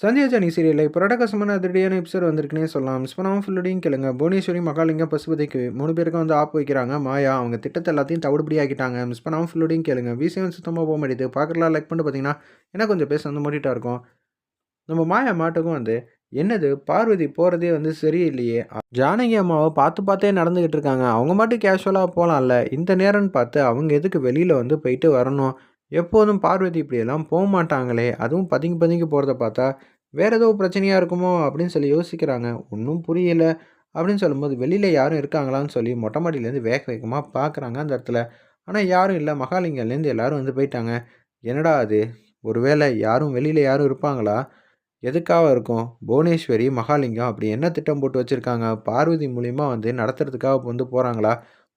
Sandhya Johnny சீரியலில் இப்போ ரடகசமான அதிரடியான எபிசோட் வந்திருக்குன்னே சொல்லலாம். மிஸ் பண்ணாமல் ஃபுல்லோடையும் கேளுங்க. புவனேஸ்வரி மகாலிங்கம் பசுபதிக்கு மூணு பேருக்கும் வந்து ஆப் வைக்கிறாங்க. மாயா அவங்க திட்டத்தை எல்லாத்தையும் தவிடுபடி ஆக்கிட்டாங்க மிஸ் பண்ணாமல் ஃபுல்லோடையும் கேளுங்க. விசியம் சுத்தமாக போக முடியுது பார்க்கலாம் லைக் பண்ணிட்டு பார்த்தீங்கன்னா என்ன கொஞ்சம் பேச வந்து மூடிட்டா இருக்கும். நம்ம மாயா மாட்டுக்கும் வந்து என்னது பார்வதி போகிறதே வந்து சரியில்லையே. ஜானகி அம்மாவை பார்த்து பார்த்தே நடந்துக்கிட்டு இருக்காங்க. அவங்க மட்டும் கேஷுவலாக போகலாம்ல இந்த நேரம்னு பார்த்து அவங்க எதுக்கு வெளியில் வந்து போயிட்டு வரணும்? எப்போதும் பார்வதி இப்படியெல்லாம் போக மாட்டாங்களே அதுவும் பதுங்கி பதுங்கி போகிறத பார்த்தா வேறு ஏதோ பிரச்சனையாக இருக்குமோ? அப்படின்னு சொல்லி யோசிக்கிறாங்க. ஒன்றும் புரியல அப்படின்னு சொல்லும்போது வெளியில் யாரும் இருக்காங்களான்னு சொல்லி மொட்டை மாடியிலேருந்து வேக வேகமாக பார்க்குறாங்க அந்த இடத்துல. ஆனால் யாரும் இல்லை. மகாலிங்கம்லேருந்து எல்லோரும் வந்து போயிட்டாங்க. என்னடா அது? ஒருவேளை யாரும் வெளியில் யாரும் இருப்பாங்களா? எதுக்காக இருக்கும்? புவனேஸ்வரி மகாலிங்கம் அப்படி என்ன திட்டம் போட்டு வச்சுருக்காங்க? பார்வதி மூலிமா வந்து நடத்துறதுக்காக வந்து போகிறாங்களா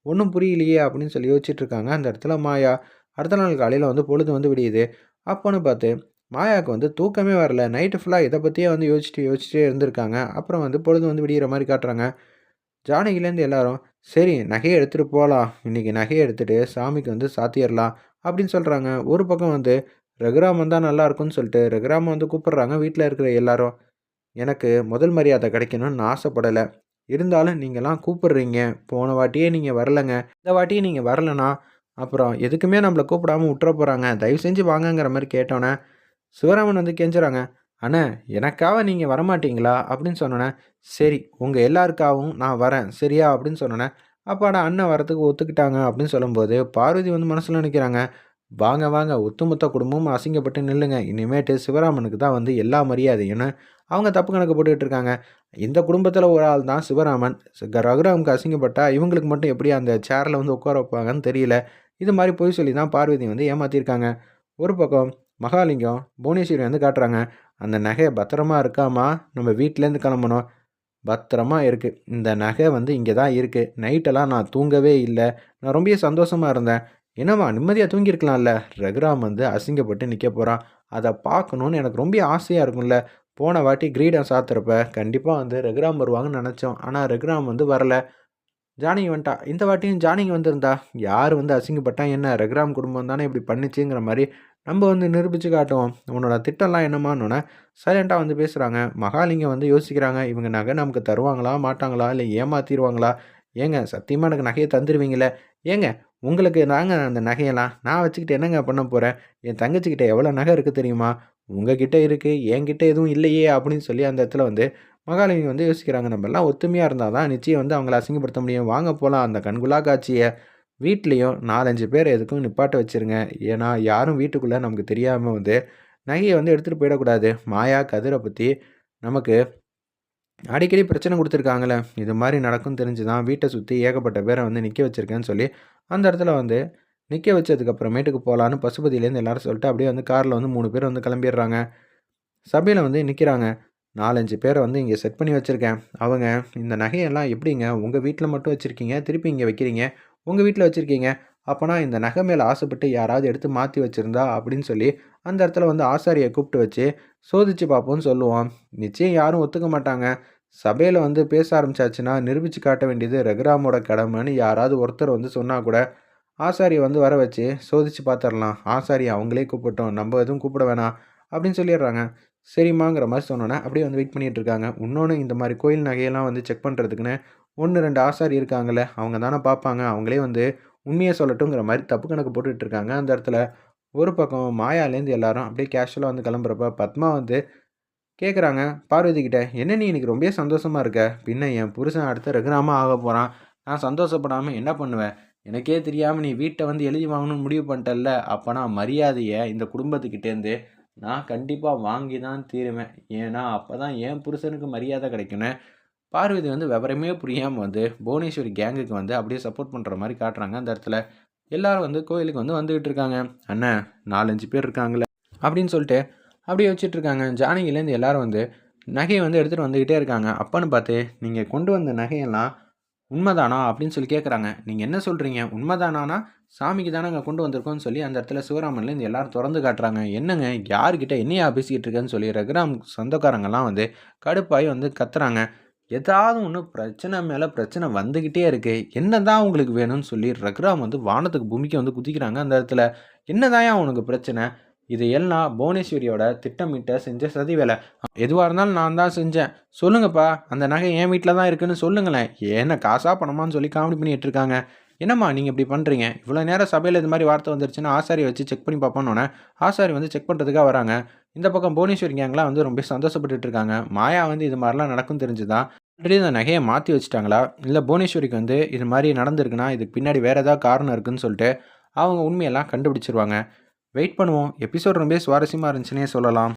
ஒன்றும் புரியலையே அப்படின்னு சொல்லி யோசிச்சுட்ருக்காங்க அந்த இடத்துல மாயா அடுத்த நாள் காலையில் வந்து பொழுது வந்து விடியுது. அப்போன்னு பார்த்து மாயாவுக்கு வந்து தூக்கமே வரல. நைட்டு ஃபுல்லாக இதை பற்றியே வந்து யோசிச்சுட்டு யோசிச்சுட்டே இருந்திருக்காங்க. அப்புறம் வந்து பொழுது வந்து விடிகிற மாதிரி காட்டுறாங்க. ஜானகிலேருந்து எல்லாரும் சரி நகையை எடுத்துகிட்டு போகலாம் இன்றைக்கி நகையை எடுத்துகிட்டு சாமிக்கு வந்து சாத்தியிடலாம் அப்படின்னு சொல்கிறாங்க ஒரு பக்கம் வந்து ரகுராம் வந்தால் நல்லாயிருக்கும்னு சொல்லிட்டு ரகுராம் வந்து கூப்பிட்றாங்க வீட்டில் இருக்கிற எல்லாரும். எனக்கு முதல் மரியாதை கிடைக்கணும்னு ஆசைப்படலை. இருந்தாலும் நீங்கள்லாம் கூப்பிடுறீங்க. போன வாட்டியே நீங்கள் வரலைங்க. இந்த வாட்டியே நீங்கள் வரலன்னா அப்புறம் எதுக்குமே நம்மளை கூப்பிடாம விட்டுற போகிறாங்க தயவு செஞ்சு வாங்கங்கிற மாதிரி கேட்டோன்னே சிவராமன் வந்து கெஞ்சுறாங்க அண்ணா எனக்காக நீங்கள் வரமாட்டீங்களா? அப்படின்னு சொன்னோன்னே சரி உங்கள் எல்லாருக்காகவும் நான் வரேன் சரியா? அப்படின்னு சொன்னோன்னே அப்பாடா அண்ணன் வரத்துக்கு ஒத்துக்கிட்டாங்க. அப்படின்னு சொல்லும்போது பார்வதி வந்து மனசில் நினைக்கிறாங்க வாங்க வாங்க ஒத்துமொத்த குடும்பமும் அசிங்கப்பட்டு நில்லுங்க. இனிமேட்டு சிவராமனுக்கு தான் வந்து எல்லா மரியாதையும் அவங்க தப்பு கணக்கு போட்டுக்கிட்டு இருக்காங்க. இந்த குடும்பத்தில் ஒரு ஆள் தான் சிவராமன் ரகுராமுக்கு அசிங்கப்பட்டா இவங்களுக்கு மட்டும் எப்படி அந்த சேரில் வந்து உட்கார வைப்பாங்கன்னு தெரியல. இது மாதிரி பொய் சொல்லி தான் பார்வதி வந்து ஏமாற்றிருக்காங்க ஒரு பக்கம் மகாலிங்கம் புவனேஸ்வரி வந்து காட்டுறாங்க. அந்த நகையை பத்திரமா இருக்காமா? நம்ம வீட்டிலேருந்து கிளம்பணும். பத்திரமா இருக்குது இந்த நகை வந்து இங்கே தான் இருக்குது நைட்டெல்லாம் நான் தூங்கவே இல்லை. நான் ரொம்ப சந்தோஷமாக இருந்தேன். என்னம்மா நிம்மதியாக தூங்கியிருக்கலாம்ல? ரகுராம் வந்து அசிங்கப்பட்டு நிற்க போகிறான். அதை பார்க்கணுன்னு எனக்கு ரொம்ப ஆசையாக இருக்கும்ல. போன வாட்டி கிரீடம் சாத்துறப்ப கண்டிப்பாக வந்து ரகுராம் வருவாங்கன்னு நினச்சோம். ஆனால் ரகுராம் வந்து வரலை. ஜானகி வந்துட்டா. இந்த வாட்டியும் ஜானகி வந்திருந்தா. யார் வந்து அசிங்கப்பட்டா என்ன? ரகுராம் குடும்பம் தானே இப்படி பண்ணிச்சுங்கிற மாதிரி நம்ம வந்து நிரூபித்து காட்டுவோம். உன்னோட திட்டம்லாம் என்னமானோன்னே சைலண்ட்டாக வந்து பேசுகிறாங்க மகாலிங்கம் வந்து யோசிக்கிறாங்க. இவங்க நகை நமக்கு தருவாங்களா? மாட்டாங்களா? இல்லை ஏமாற்றிடுவாங்களா ஏங்க சத்தியமாக எனக்கு நகையை தந்துடுவீங்களே ஏங்க உங்களுக்கு நாங்கள் அந்த நகையெல்லாம். நான் வச்சுக்கிட்டு என்னங்க பண்ண போகிறேன் என் தங்கச்சிக்கிட்ட எவ்வளோ நகை இருக்குது தெரியுமா? உங்ககிட்ட இருக்குது என்கிட்ட எதுவும் இல்லையே அப்படின்னு சொல்லி அந்த இடத்துல வந்து மகாலிங்கம் வந்து யோசிக்கிறாங்க நம்ம எல்லாம் ஒத்துமையாக இருந்தால் தான் நிச்சயம் வந்து அவங்கள அசிங்கப்படுத்த முடியும். வாங்க போகலாம் அந்த கண்குலா காட்சியை வீட்லேயும் நாலஞ்சு பேர் எதுக்கும் நிப்பாட்ட வச்சுருங்க. ஏன்னா யாரும் வீட்டுக்குள்ளே நமக்கு தெரியாமல் வந்து நகையை வந்து எடுத்துகிட்டு போயிடக்கூடாது. மாயா கதிரை பற்றி நமக்கு அடிக்கடி பிரச்சனை கொடுத்துருக்காங்களே. இது மாதிரி நடக்கும் தெரிஞ்சு தான் வீட்டை சுற்றி ஏகப்பட்ட பேரை வந்து நிற்க வச்சுருக்கேன்னு சொல்லி அந்த இடத்துல வந்து நிற்க வச்சதுக்கப்புறமேட்டுக்கு போகலான்னு பசுபதியிலேருந்து எல்லோரும் சொல்லிட்டு அப்படியே வந்து காரில் வந்து மூணு பேர் வந்து கிளம்பிடுறாங்க. சபையில் வந்து நிற்கிறாங்க நாலஞ்சு பேரை வந்து இங்கே செட் பண்ணி வச்சுருக்கேன். அவங்க இந்த நகையெல்லாம் எப்படிங்க? உங்கள் வீட்டில் மட்டும் வச்சுருக்கீங்க? திருப்பி இங்கே வைக்கிறீங்க? உங்கள் வீட்டில் வச்சுருக்கீங்க? அப்போனா இந்த நகை மேலே ஆசைப்பட்டு யாராவது எடுத்து மாற்றி வச்சுருந்தா அப்படின்னு சொல்லி அந்த இடத்துல வந்து ஆசாரியை கூப்பிட்டு வச்சு சோதிச்சு பார்ப்போம்னு சொல்லுவோம். நிச்சயம் யாரும் ஒத்துக்க மாட்டாங்க. சபையில் வந்து பேச ஆரம்பிச்சாச்சுன்னா நிரூபித்து காட்ட வேண்டியது ரகுராமோட கடமைன்னு யாராவது ஒருத்தர் வந்து சொன்னால் கூட ஆசாரியை வந்து வர வச்சு சோதித்து பார்த்துடலாம். ஆசாரி அவங்களே கூப்பிட்டோம் நம்ம எதுவும் கூப்பிட வேணாம் அப்படின்னு சொல்லிடுறாங்க. சரிம்மாங்கிற மாதிரி சொன்னோன்னே அப்படியே வந்து வெயிட் பண்ணிகிட்டு இருக்காங்க. இன்னொன்று இந்த மாதிரி கோயில் நகையெல்லாம் வந்து செக் பண்ணுறதுக்குன்னு ஒன்று ரெண்டு ஆசாரி இருக்காங்கல்ல அவங்க தானே பார்ப்பாங்க. அவங்களே வந்து உண்மையை சொல்லட்டுங்கிற மாதிரி தப்பு கணக்கு போட்டுட்டு இருக்காங்க. அந்த இடத்துல ஒரு பக்கம் மாயாலேருந்து எல்லாரும் அப்படியே கேஷுவலாக வந்து கிளம்புறப்ப பத்மா வந்து கேட்குறாங்க பார்வதி கிட்ட என்ன நீ எனக்கு ரொம்ப சந்தோஷமாக இருக்க? பின்ன என் புருஷன் அடுத்த ரகுராமாக ஆக போகிறான் நான் சந்தோஷப்படாமல் என்ன பண்ணுவேன் எனக்கே தெரியாமல் நீ வீட்டை வந்து எழுதி வாங்கணும்னு முடிவு பண்ணிட்டல்ல. அப்போ நான் மரியாதையை இந்த குடும்பத்துக்கிட்டேருந்து நான் கண்டிப்பாக வாங்கி தான் தீருவேன். ஏன்னா அப்போ தான் என் புருஷனுக்கு மரியாதை கிடைக்கணும் பார்வதி வந்து விவரமே புரியாமல் வந்து புவனேஸ்வரி கேங்குக்கு வந்து அப்படியே சப்போர்ட் பண்ணுற மாதிரி காட்டுறாங்க அந்த இடத்துல. எல்லோரும் வந்து கோயிலுக்கு வந்து வந்துக்கிட்டு இருக்காங்க. அண்ணன் நாலஞ்சு பேர் இருக்காங்களே அப்படின்னு சொல்லிட்டு அப்படியே வச்சுட்ருக்காங்க ஜானகிலேருந்து எல்லோரும் வந்து நகையை வந்து எடுத்துகிட்டு வந்துக்கிட்டே இருக்காங்க. அப்பன்னு பார்த்து நீங்கள் கொண்டு வந்த நகையெல்லாம் உண்மைதானா அப்படின்னு சொல்லி கேட்குறாங்க நீங்கள் என்ன சொல்கிறீங்க உண்மைதானானா? சாமிக்கு தானே அங்கே கொண்டு வந்திருக்கோம்னு சொல்லி அந்த இடத்துல சிவராமன்லேருந்து எல்லாரும் திறந்து காட்டுறாங்க. என்னங்க? யார்கிட்ட என்னையா பேசிக்கிட்டு இருக்கேன்னு சொல்லி ரகுராம் சொந்தக்காரங்கெல்லாம் வந்து கடுப்பாகி வந்து கத்துறாங்க. ஏதாவது ஒன்று பிரச்சனை மேலே பிரச்சனை வந்துக்கிட்டே இருக்குது என்ன தான் உங்களுக்கு வேணும்னு சொல்லி ரகுராம் வந்து வானத்துக்கு பூமிக்கு வந்து குதிக்கிறாங்க அந்த இடத்துல. என்னதான் உனக்கு பிரச்சனை? இது எல்லாம் புவனேஸ்வரியோட திட்டமிட்ட செஞ்ச சதி வேலை. எதுவாக இருந்தாலும் நான் தான் செஞ்சேன். சொல்லுங்கப்பா அந்த நகை என் வீட்டில் தான் இருக்குன்னு சொல்லுங்களேன். என்ன காசா பணமான்னு சொல்லி காமெடி பண்ணிட்டு இருக்காங்க. என்னம்மா நீங்கள் இப்படி பண்ணுறீங்க இவ்வளோ நேரம் சபையில் இது மாதிரி வார்த்தை வந்துருச்சுன்னா ஆசாரி வச்சு செக் பண்ணி பார்ப்போன்னொன்னே ஆசாரி வந்து செக் பண்ணுறதுக்காக வராங்க. இந்த பக்கம் புவனேஸ்வரி கேங்லாம் வந்து ரொம்ப சந்தோஷப்பட்டுட்டு இருக்காங்க. மாயா வந்து இது மாதிரிலாம் நடக்கும் தெரிஞ்சுதான் ஆல்ரெடி இந்த நகையை மாற்றி வச்சுட்டாங்களா? இல்லை புவனேஸ்வரிக்கு வந்து இது மாதிரி நடந்திருக்குன்னா இதுக்கு பின்னாடி வேறு ஏதாவது காரணம் இருக்குன்னு சொல்லிட்டு அவங்க உண்மையெல்லாம் கண்டுபிடிச்சிருவாங்க. வெயிட் பண்ணுவோம். எபிசோட் ரொம்ப சுவாரஸ்யமாக இருந்துச்சுன்னே சொல்லலாம்.